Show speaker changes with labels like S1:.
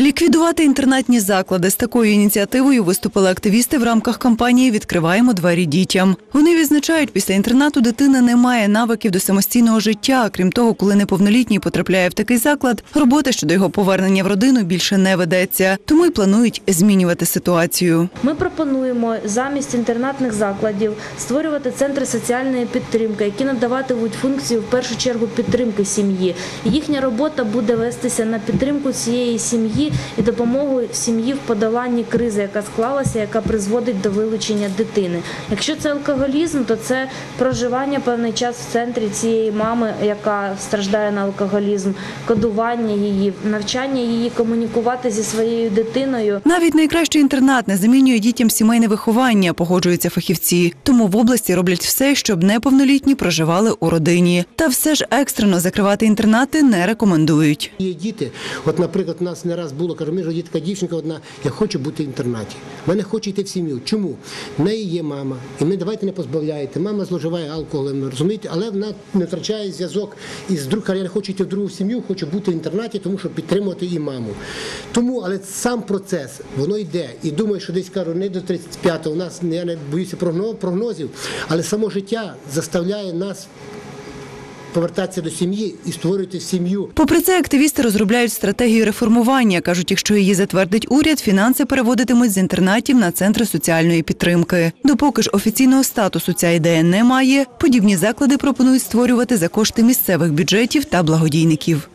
S1: Ліквідувати інтернатні заклади з такою ініціативою виступили активісти в рамках кампанії Відкриваємо двері дітям. Вони відзначають, після інтернату дитина не має навиків до самостійного життя. Крім того, коли неповнолітній потрапляє в такий заклад, робота щодо його повернення в родину більше не ведеться. Тому й планують змінювати ситуацію.
S2: Ми пропонуємо замість інтернатних закладів створювати центри соціальної підтримки, які надаватимуть функцію в першу чергу підтримки сім'ї. Їхня робота буде вестися на підтримку цієї сім'ї і допомогу сім'ї в подоланні кризи, яка склалася, яка призводить до вилучення дитини. Якщо це алкоголізм, то це проживання певний час в центрі цієї мами, яка страждає на алкоголізм, кодування її, навчання її комунікувати зі своєю дитиною.
S1: Навіть найкращий інтернат не замінює дітям сімейне виховання, погоджуються фахівці. Тому в області роблять все, щоб неповнолітні проживали у родині. Та все ж екстрено закривати інтернати не рекомендують.
S3: Є діти, от, наприклад, у нас не раз було, каже, ж є така дівчинка одна, я хочу бути в інтернаті. Мене хоче йти в сім'ю. Чому? В неї є мама, і ми давайте не позбавляєте. Мама зловживає алкоголем, розумієте, але вона не втрачає зв'язок із друг, каже, я не хочу йти в другу сім'ю, хочу бути в інтернаті, тому що підтримувати і маму. Тому, але сам процес, воно йде. І думаю, що десь кажу, не до 35-го, у нас я не боюся прогнозів, але само життя заставляє нас повертатися до сім'ї і створювати сім'ю.
S1: Попри це, активісти розробляють стратегію реформування. кажуть, якщо її затвердить уряд, фінанси переводитимуть з інтернатів на центри соціальної підтримки. Допоки ж офіційного статусу ця ідея не має, подібні заклади пропонують створювати за кошти місцевих бюджетів та благодійників.